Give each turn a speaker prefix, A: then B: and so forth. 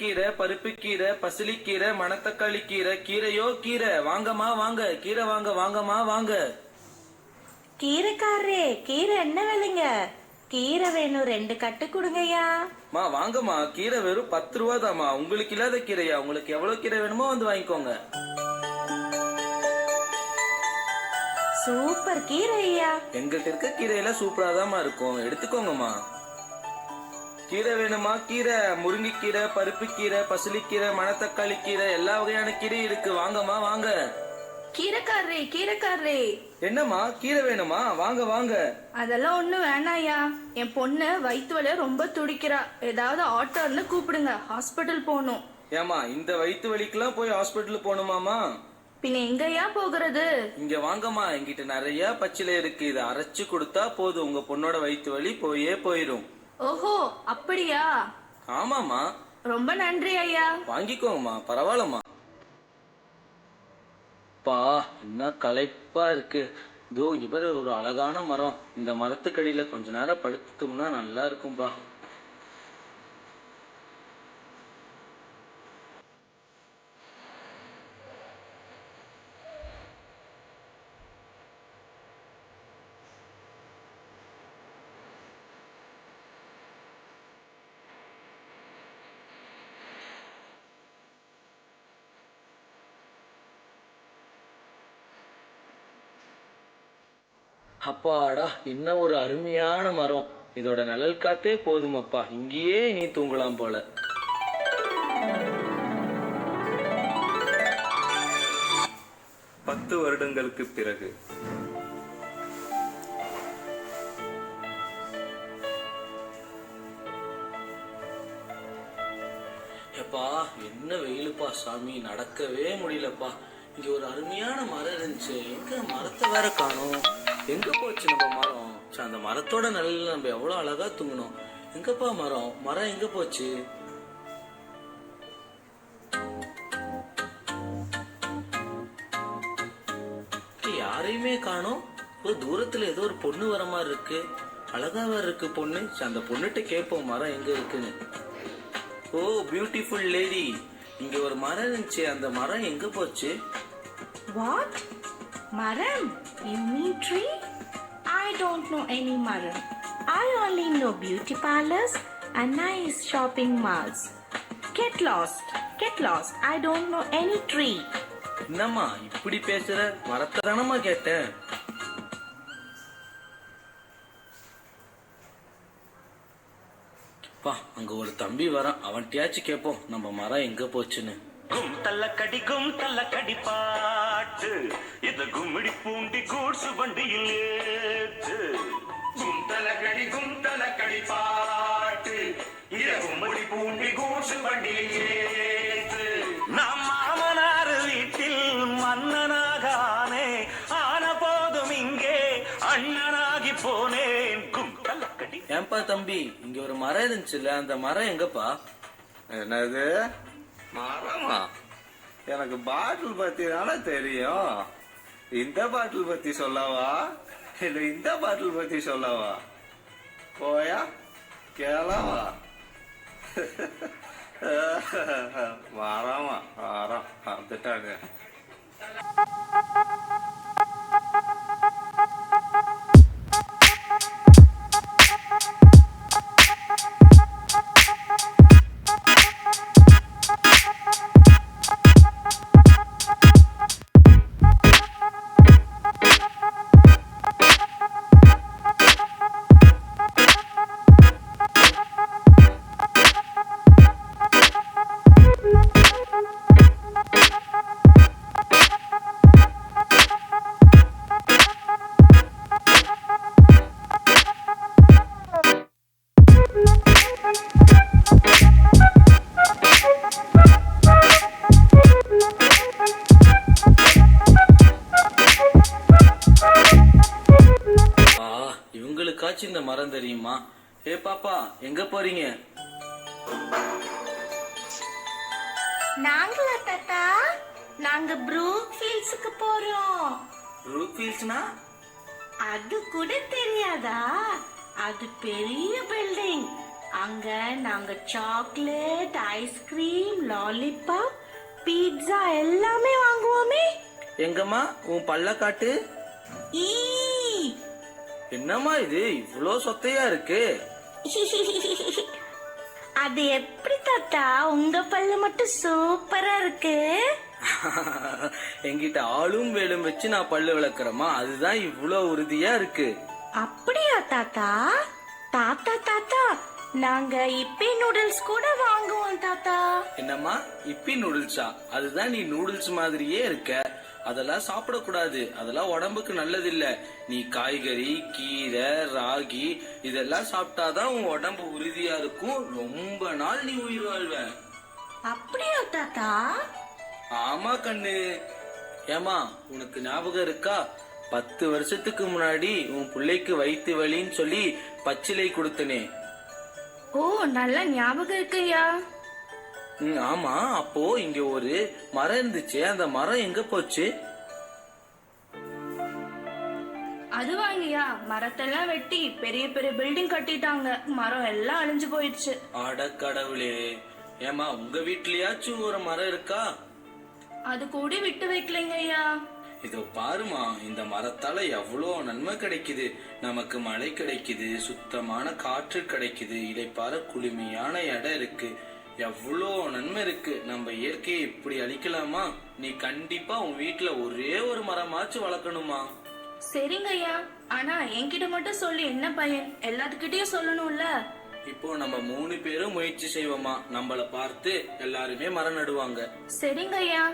A: கீரை பருப்பு கீரை பசிலிக்கீரை மணத்தக்காளி கீரை கீரையோ கீரை. வாங்கம்மா வாங்க. கீரை வாங்க வாங்கம்மா வாங்க.
B: கீரைக்காரரே கீரை என்ன விலைங்க? கீரை வேணும் ரெண்டு கட்டு கொடுங்கய்யா.
A: மா வாங்கம்மா. கீரை வெறும் பத்து ரூபா தாம்மா உங்களுக்கு இல்லாத கீரையா? உங்களுக்கு எவ்வளவு கீரை வேணுமோ வந்து வாங்கிக்கோங்க.
B: சூப்பர் கீரை ஐயா
A: எங்கள்கிட்ட இருக்க கீரையெல்லாம் சூப்பரா தாம்மா இருக்கும். எடுத்துக்கோங்கம்மா. கீரை வேணுமா? கீரை. முருங்கைக்கீரை பருப்பு கீரை பசிலிக்கீரை மணத்தக்காளி கீரை எல்லா வகையான கீரை இருக்கு. வாங்கம்மா வாங்க.
C: கீரைக்காரரே கீரைக்காரரே.
A: என்னம்மா? கீரை வேணுமா? வாங்க வாங்க.
C: அதெல்லாம் ஒண்ணும் வேணாயா என் பொண்ணு வயிற்று வலிய ரொம்ப துடிக்கிறா. ஏதாவது ஆட்டோ இருந்து கூப்பிடுங்க. ஹாஸ்பிட்டல் போகணும்.
A: ஏமா இந்த வயிற்று வலிக்கெல்லாம் போய் ஹாஸ்பிட்டல் போகணுமாமா
C: பின்ன எங்கயா போகிறது?
A: இங்க வாங்கம்மா. என்கிட்ட நிறைய பச்சிலை இருக்கு. இதை அரைச்சு கொடுத்தா போதும். உங்க பொண்ணோட வயிற்று வலி போயே போயிரும்.
C: ஓஹோ அப்படியா?
A: ஆமாமா
C: ரொம்ப நன்றி ஐயா.
A: வாங்கிக்கோங்கம்மா பரவாயில்லம்மா. பா என்ன களைப்பா இருக்கு. இதோ இவர் ஒரு அழகான மரம். இந்த மரத்துக்கடியில கொஞ்ச நேரம் படுத்தோம்னா நல்லா இருக்கும்பா. அப்பாடா என்ன ஒரு அருமையான மரம். இதோட நிழல் காத்தே போதுமப்பா. இங்கேயே நீ தூங்கலாம் போல.
D: பத்து வருடங்களுக்கு பிறகு.
A: எப்பா என்ன வெயிலுப்பா சாமி. நடக்கவே முடியலப்பா. இங்க ஒரு அருமையான மரம் இருந்துச்சு. எங்க மரத்தை வேற காணோம்? எங்க போச்சு நம்ம மரம்? ச்சே, அந்த மரத்தோட நிழல்ல நம்ம எவ்வளவு அழகா தூங்கணும் எங்கப்பா மரம்? மரம் எங்க போச்சு? யாரையுமே காணும். ஒரு தூரத்துல ஏதோ ஒரு பொண்ணு வர மாதிரி இருக்கு. அழகா வேற இருக்கு பொண்ணு. அந்த பொண்ணுகிட்ட கேட்போம் மரம் எங்க இருக்குன்னு. ஓ பியூட்டிஃபுல் லேடி இங்க ஒரு மரம் இருந்துச்சு. அந்த மரம் எங்க போச்சு?
B: வாட் மரம் you mean tree I don't know any மரம் I only know beauty parlours and nice shopping malls get lost get lost I don't know any tree
A: என்னம்மா இப்படி பேசுற? மரத்தை தானம்மா கேட்டேன் பா அங்க ஒரு தம்பி வரான். அவன்கிட்டயாச்சும் கேட்போம் நம்ம மரம் எங்க போச்சுன்னு.
E: கும் தள்ளக்கடி கும் தள்ளக்கடி பாட்டு இது கும்மிடி பூண்டி கூட்சு வண்டியில் ஏத்து கும் தள்ளக்கடி கும் தள்ளக்கடி பாட்டு இது கும்மிடி பூண்டி கூட்சு வண்டியில் ஏத்து நம் மாமனார் வீட்டில் மன்னனாக ஆனே ஆன போதும் இங்கே அண்ணனாகி போனேன். கும் தள்ளக்கடி
A: ஏன்பா தம்பி இங்க ஒரு மரம் இருந்துச்சுல்ல அந்த மரம் எங்கப்பா?
D: என்னது? மரமா எனக்கு பாட்டில் பத்தி தானே தெரியும். இந்த பாட்டில் பத்தி சொல்லவா? இல்ல இந்த பாட்டில் பத்தி சொல்லவா? போயா? கேளவா? மரமா மரம் வந்துட்டாங்க
A: இந்த மரம் தெரியுமா? ஏ பாப்பா எங்க போறீங்க?
B: நாங்களா தாத்தா? நாங்க ப்ரூக் ஃபீல்ட்ஸுக்கு போறோம்.
A: ஃபீல்ஸ்னா
B: அது கூட தெரியாதா? அது பெரிய பில்டிங் அங்க நாங்க சாக்லேட் ஐஸ்கிரீம் லாலிபாப் பீட்சா எல்லாமே வாங்குவோமே.
A: எங்கம்மா? உன் பல்ல காட்டு
B: ஈ
A: என்னம்மா இது? இவ்ளோ சொத்தையா இருக்கு.
B: அது எப்படி தாத்தா? உங்க பல்லு மட்டும் சூப்பரா இருக்கு.
A: என்கிட்ட ஆளும் வேலும் வச்சு நான் பல்லு விளக்குறேமா அதுதான் இவ்ளோ உறுதியா இருக்கு.
B: அப்படியா தாத்தா? தாத்தா தாத்தா நாங்க இப்பி நூடுல்ஸ் கூட வாங்குவோம் தாத்தா.
A: என்னம்மா? இப்பி நூடுல்ஸா? அதுதான் நீ நூடுல்ஸ் மாதிரியே இருக்க. அதெல்லாம் சாப்பிடக்கூடாது. அதெல்லாம் உடம்புக்கு நல்லது இல்ல நீ காய்கறி கீரை ராகி இதெல்லாம் சாப்பிட்டாதான் உன் உடம்பு உறுதியா இருக்கும். ரொம்ப நாள் நீ உயிர் வாழ்வ.
B: அப்படியா தாத்தா?
A: ஆமா கண்ணு. ஏமா உனக்கு ஞாபகம் இருக்கா? பத்து வருஷத்துக்கு முன்னாடி உன் பிள்ளைக்கு வயிற்று வலின்னு சொல்லி பச்சிலை கொடுத்தனே.
C: ஓ நல்ல ஞாபகம் இருக்குய்யா
A: ம், ஆமா அப்போ இங்க ஒரு மரம் இருந்துச்சு. அந்த மரம் எங்க போச்சு?
C: அது வாங்கியா மரத்தெல்லாம் வெட்டி பெரிய பெரிய பில்டிங் கட்டிட்டாங்க. மரம் எல்லாம் அழிஞ்சு போயிடுச்சு.
A: அட கடவுளே. ஏமா உங்க வீட்லயாச்சும் ஒரு மரம் இருக்கா?
C: அது கூடி விட்டு வைக்கலைங்க ஐயா
A: இதோ பாருமா இந்த மரத்தால எவ்வளோ நன்மை கிடைக்குது. நமக்கு மழை கிடைக்குது சுத்தமான காற்று கிடைக்குது. இலைப்பார குளுமையான இடம் இருக்கு. எவ்வளோ நன்மை இருக்கு. நம்ம இயற்கையை இப்படி அழிக்கலாமா? நீ கண்டிப்பா உன் வீட்ல ஒரே ஒரு மரமாச்சும் வளர்க்கணுமா?
C: சரிங்க ஐயா. ஆனா என்கிட்ட மட்டும் சொல்லி என்ன பையன்? எல்லாத்துக்கிட்டயும் சொல்லணும்ல.
A: இப்போ நம்ம மூணு பேரும் முயற்சி செய்வோமா? நம்மள பார்த்து எல்லாருமே மரம் நடுவாங்க.
C: சரிங்க ஐயா.